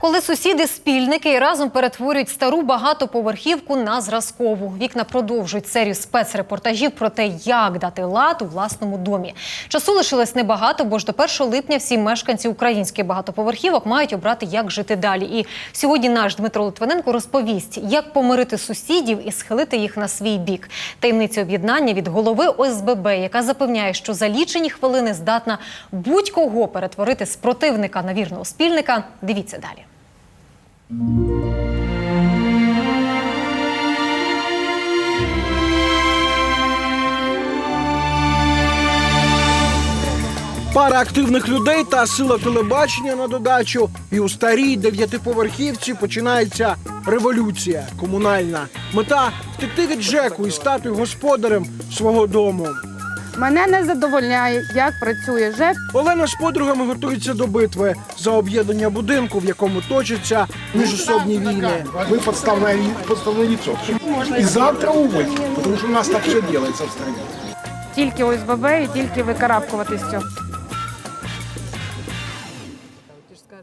Коли сусіди спільники і разом перетворюють стару багатоповерхівку на зразкову. Вікна продовжують серію спецрепортажів про те, як дати лад у власному домі. Часу лишилось небагато, бо ж до 1 липня всі мешканці українських багатоповерхівок мають обрати, як жити далі. І сьогодні наш Дмитро Литвиненко розповість, як помирити сусідів і схилити їх на свій бік. Таємницю об'єднання від голови ОСББ, яка запевняє, що за лічені хвилини здатна будь-кого перетворити з противника на вірного спільника. Дивіться далі. Пара активних людей та сила телебачення на додачу. І у старій дев'ятиповерхівці починається революція комунальна. Мета втекти від Джеку і стати господарем свого дому. Мене не задовольняє, як працює ЖЕК. Олена з подругами готується до битви за об'єднання будинку, в якому точаться міжособні війни. Ми подставное, поставлені І. Завтра уволь, тому що у нас так все делается в стране. Тільки ОСББ і тільки викарабкуватись цього.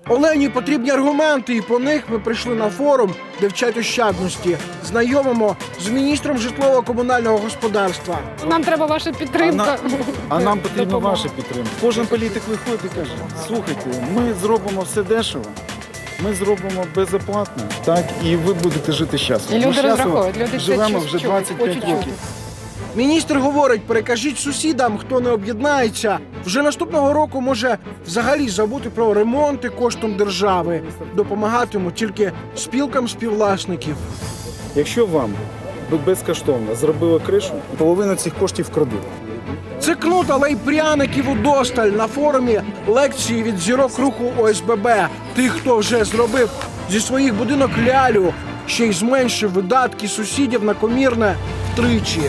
Олені потрібні аргументи, і по них ми прийшли на форум, де вчать ощадності. Знайомимо з міністром житлово-комунального господарства. Нам треба ваша підтримка. А нам потрібна ваша підтримка. Кожен політик виходить і каже: слухайте, ми зробимо все дешево, ми зробимо безоплатно, так і ви будете жити щасливо. І люди розраховують, люди живемо вже чують, 25 років. Міністр говорить, перекажіть сусідам, хто не об'єднається. Вже наступного року може взагалі забути про ремонти коштом держави. Допомагатимуть тільки спілкам співвласників. Якщо вам безкоштовно зробили кришу, половину цих коштів крадуть. Це кнут, але й пряників удосталь на форумі лекції від зірок руху ОСББ. Тих, хто вже зробив зі своїх будинок лялю, ще й зменшив видатки сусідів на комірне втричі.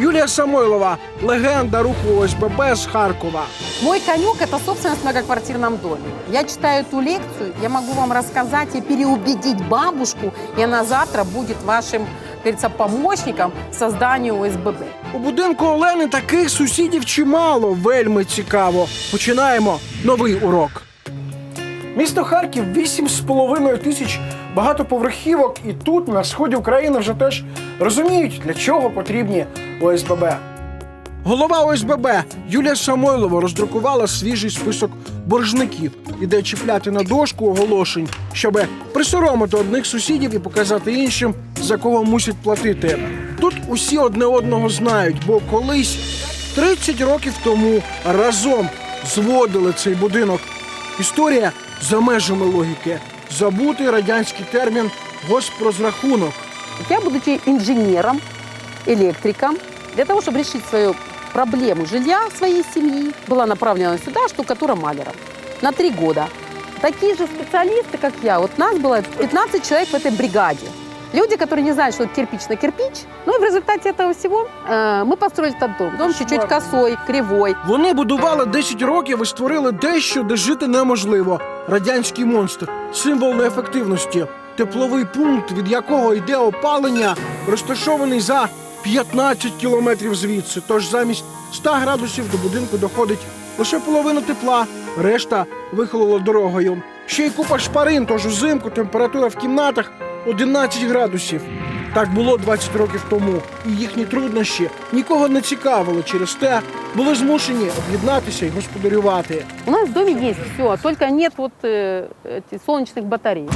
Юлія Самойлова, легенда руху ОСББ з Харкова. Мой конек – это собственность в многоквартирном доме. Я читаю эту лекцию, я могу вам рассказать и переубедить бабушку, и она завтра будет вашим, говорится, помощником в создании ОСББ. У будинку Олени таких сусідів чимало. Вельми цікаво. Починаємо новий урок. Місто Харків 8,5 тисяч багатоповерхівок, і тут, на сході України, вже теж розуміють, для чого потрібні ОСББ. Голова ОСББ Юлія Самойлова роздрукувала свіжий список боржників, іде чіпляти на дошку оголошень, щоб присоромити одних сусідів і показати іншим, за кого мусять платити. Тут усі одне одного знають, бо колись 30 років тому разом зводили цей будинок. Історія за межами логіки. Забутий радянський термін госпрозрахунок. Я, будучи инженером, электриком, для того, чтобы решить свою проблему жилья своей семьи, была направлена сюда штукатура-маляром на три года. Такие же специалисты, как я, вот нас было 15 человек в этой бригаде. Люди, которые не знают, что это кирпич на кирпич. Ну и в результате этого всего э, мы построили этот дом. Дом чуть-чуть косой, кривой. Вони будували 10 років і створили дещо, де жити неможливо. Радянський монстр, символ неефективності, тепловий пункт, від якого йде опалення, розташований за 15 кілометрів звідси. Тож замість 100 градусів до будинку доходить лише половина тепла, решта вихолола дорогою. Ще й купа шпарин, тож узимку температура в кімнатах 11 градусів. Так було 20 років тому, і їхні труднощі нікого не цікавили. Через те були змушені об'єднатися і господарювати. У нас в доме есть все, только нет вот э, этих солнечных батарей.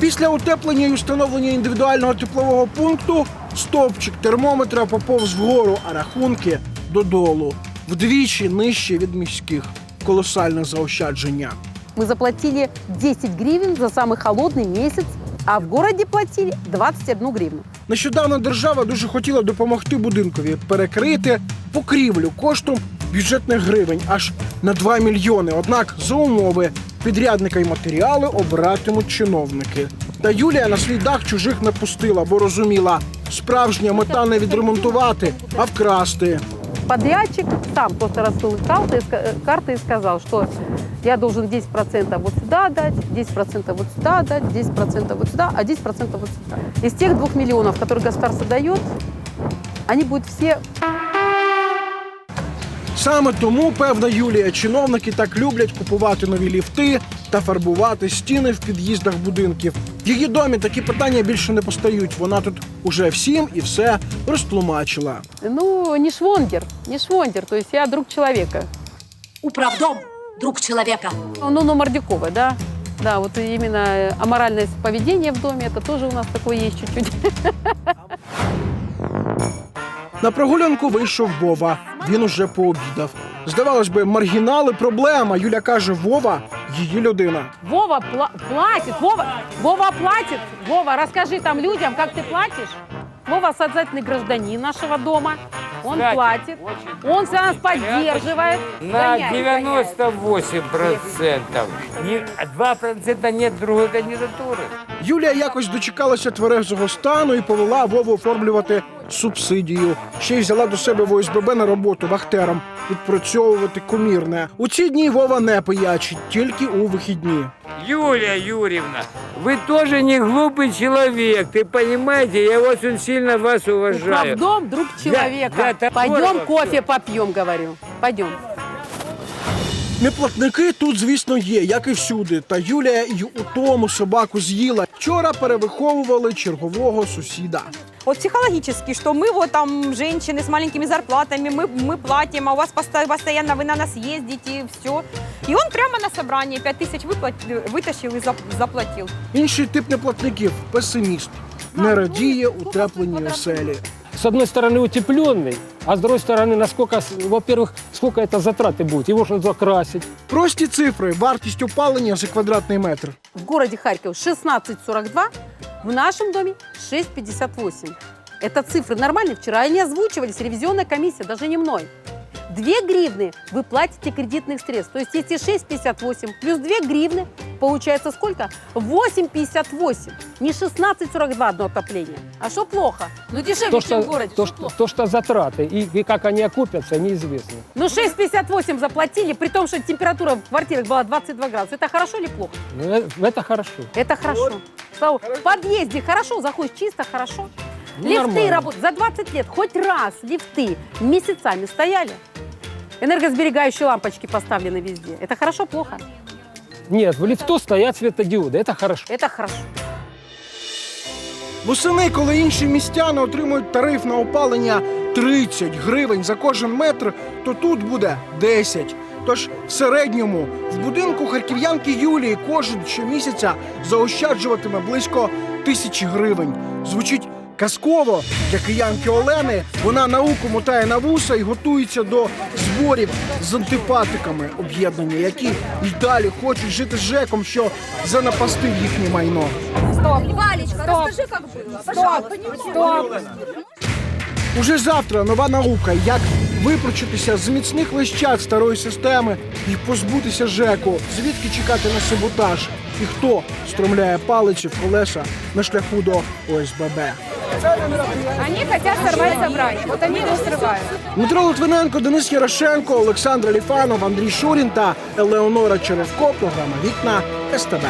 Після утеплення і встановлення індивідуального теплового пункту стовпчик термометра поповз вгору, а рахунки додолу. Вдвічі нижче від міських. Колосальне заощадження. Мы заплатили 10 гривен за самый холодный месяц, а в городе платили 21 гривну. Нещодавно держава дуже хотіла допомогти будинкові перекрити покрівлю коштом бюджетних гривень аж на 2 мільйони. Однак за умови підрядника і матеріали обиратимуть чиновники. Та Юлія на свій дах чужих не пустила, бо розуміла, справжня мета не відремонтувати, а вкрасти. Подрядчик сам просто раскрыл карты, и ска- э, карты и сказал, что я должен 10% вот сюда дать, 10% вот сюда дать, 10% вот сюда, а 10% вот сюда. Из тех двух миллионов, которые государство дает, они будут все Саме тому, певна Юлія, чиновники так люблять купувати нові ліфти та фарбувати стіни в під'їздах будинків. В її домі такі питання більше не постають. Вона тут уже всім і все розтлумачила. Ну, не швондер, не швондер, то есть я друг человека. Управдом, друг человека. Ну, но Мордюкова, да. Да, вот именно э, аморальное поведение в доме, это тоже у нас такое есть чуть-чуть. На прогулянку вийшов Вова. Він уже пообідав. Здавалось би, маргінали проблема. Юля каже, Вова її людина. Вова пла- платит, Вова, Вова платит. Вова, расскажи там людям, как ты платишь. Вова сознательный гражданин нашего дома. Он Кстати, платит, он нас поддерживает. На Гоняет, гоняет. 98 процентов. 2 процента нет другой кандидатуры. Юлія якось дочекалася тверезого стану і повела Вову оформлювати субсидію. Ще й взяла до себе в ОСББ на роботу вахтером відпрацьовувати комірне. У ці дні Вова не пиячить, тільки у вихідні. Юлия Юрьевна, вы тоже не глупый человек, ты понимаете, я очень сильно вас уважаю. Управдом друг человека. да, так Пойдем здорово кофе попьем, говорю. Пойдем. Неплатники тут, звісно, є, як і всюди. Та Юлія й у тому собаку з'їла. Вчора перевиховували чергового сусіда. Вот психологически, что мы вот там женщины с маленькими зарплатами, мы, мы платим, а у вас посто- постоянно вы на нас ездите, все. И он прямо на собрании 5 тысяч выплат- вытащил и зап- заплатил. Інший тип неплатників песиміст. Не радіє утепленій оселі. с одной стороны утепленный, а с другой стороны, насколько, во-первых, сколько это затраты будет. Его же закрасить. Прості цифри, вартість опалення за квадратний метр. В городе Харьков 16,42, в нашем доме 6,58. Это цифры нормальные. Вчера они озвучивались, ревизионная комиссия, даже не мной. 2 гривны вы платите кредитных средств. То есть если 6,58 плюс 2 гривны, получается сколько? 8,58. Не 16,42 одно отопление. А что плохо? Ну дешевле, То чем что, в городе. то, Что что, плохо? то, что затраты и, и как они окупятся, неизвестно. Ну 6,58 заплатили, при том, что температура в квартирах была 22 градуса. Это хорошо или плохо? Ну, э, это хорошо. Это хорошо. Слава- В подъезде хорошо, заходишь чисто, хорошо. Ну, лифты нормально. работают. За 20 лет хоть раз лифты месяцами стояли. Энергосберегающие лампочки поставлены везде. Это хорошо, плохо? Нет, в лифту стоят светодиоды, это хорошо. Это хорошо. Восени, коли інші містяни отримують тариф на опалення 30 гривень за кожен метр, то тут буде 10. Тож в середньому в будинку харків'янки Юлії кожен щомісяця заощаджуватиме близько тисячі гривень. Звучить казково для киянки Олени. Вона науку мотає на вуса і готується до зборів з антипатиками об'єднання, які й далі хочуть жити з ЖЕКом, що занапастив їхнє майно. Уже завтра нова наука, як випручитися з міцних лищат старої системи і позбутися ЖЕКу, звідки чекати на саботаж, і хто стромляє палиці в колеса на шляху до ОСББ. Они хотят сорвать собрание. Вот они его срывают. Дмитро Литвиненко, Денис Ярошенко, Олександр Ліфанов, Андрій Шурін та Елеонора Черевко. Програма Вікна СТБ.